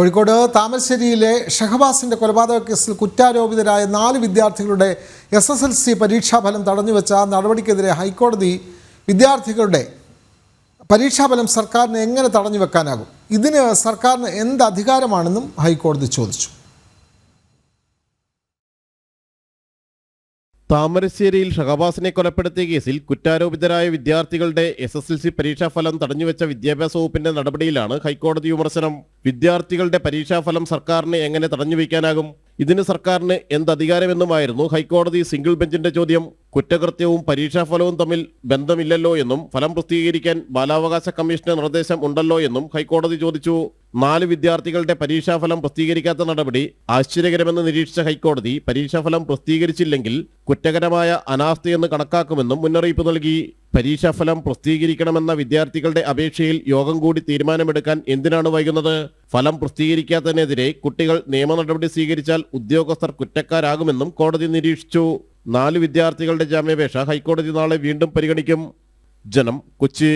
കോഴിക്കോട് താമരശ്ശേരിയിലെ ഷഹബാസിന്റെ കൊലപാതക കേസിൽ കുറ്റാരോപിതരായ നാല് വിദ്യാർത്ഥികളുടെ എസ് എസ് എൽ സി പരീക്ഷാഫലം തടഞ്ഞുവെച്ച നടപടിക്കെതിരെ ഹൈക്കോടതി വിദ്യാർത്ഥികളുടെ പരീക്ഷാഫലം സർക്കാരിന് എങ്ങനെ തടഞ്ഞു വെക്കാനാകും ഇതിന് സർക്കാരിന് എന്ത് അധികാരമാണെന്നും ഹൈക്കോടതി ചോദിച്ചു. താമരശ്ശേരിയിൽ ഷഹബാസിനെ കൊലപ്പെടുത്തിയ കേസിൽ കുറ്റാരോപിതരായ വിദ്യാർത്ഥികളുടെ എസ് എസ് എൽ സി പരീക്ഷാഫലം തടഞ്ഞുവെച്ച വിദ്യാഭ്യാസ വകുപ്പിന്റെ നടപടിയിലാണ് ഹൈക്കോടതി വിമർശനം. വിദ്യാർത്ഥികളുടെ പരീക്ഷാഫലം സർക്കാരിനെ എങ്ങനെ തടഞ്ഞുവെക്കാനാകും? ഇതിന് സർക്കാരിന് എന്ത് അധികാരമെന്നുമായിരുന്നു ഹൈക്കോടതി സിംഗിൾ ബെഞ്ചിന്റെ ചോദ്യം. കുറ്റകൃത്യവും പരീക്ഷാഫലവും തമ്മിൽ ബന്ധമില്ലല്ലോ എന്നും ഫലം പ്രസിദ്ധീകരിക്കാൻ ബാലാവകാശ കമ്മീഷന്റെ നിർദ്ദേശം ഉണ്ടല്ലോ എന്നും ഹൈക്കോടതി ചോദിച്ചു. നാല് വിദ്യാർത്ഥികളുടെ പരീക്ഷാഫലം പ്രസിദ്ധീകരിക്കാത്ത നടപടി ആശ്ചര്യകരമെന്ന് നിരീക്ഷിച്ച ഹൈക്കോടതി പരീക്ഷാഫലം പ്രസിദ്ധീകരിച്ചില്ലെങ്കിൽ കുറ്റകരമായ അനാസ്ഥയെന്ന് കണക്കാക്കുമെന്നും മുന്നറിയിപ്പ് നൽകി. പരീക്ഷാഫലം പ്രസിദ്ധീകരിക്കണമെന്ന വിദ്യാർത്ഥികളുടെ അപേക്ഷയിൽ യോഗം കൂടി തീരുമാനമെടുക്കാൻ എന്തിനാണ് വൈകുന്നത്? ഫലം പ്രസിദ്ധീകരിക്കാത്തതിനെതിരെ കുട്ടികൾ നിയമ നടപടി സ്വീകരിച്ചാൽ ഉദ്യോഗസ്ഥർ കുറ്റക്കാരാകുമെന്നും കോടതി നിരീക്ഷിച്ചു. നാല് വിദ്യാർത്ഥികളുടെ ജാമ്യാപേക്ഷ ഹൈക്കോടതി നാളെ വീണ്ടും പരിഗണിക്കും. ജനം കൊച്ചി.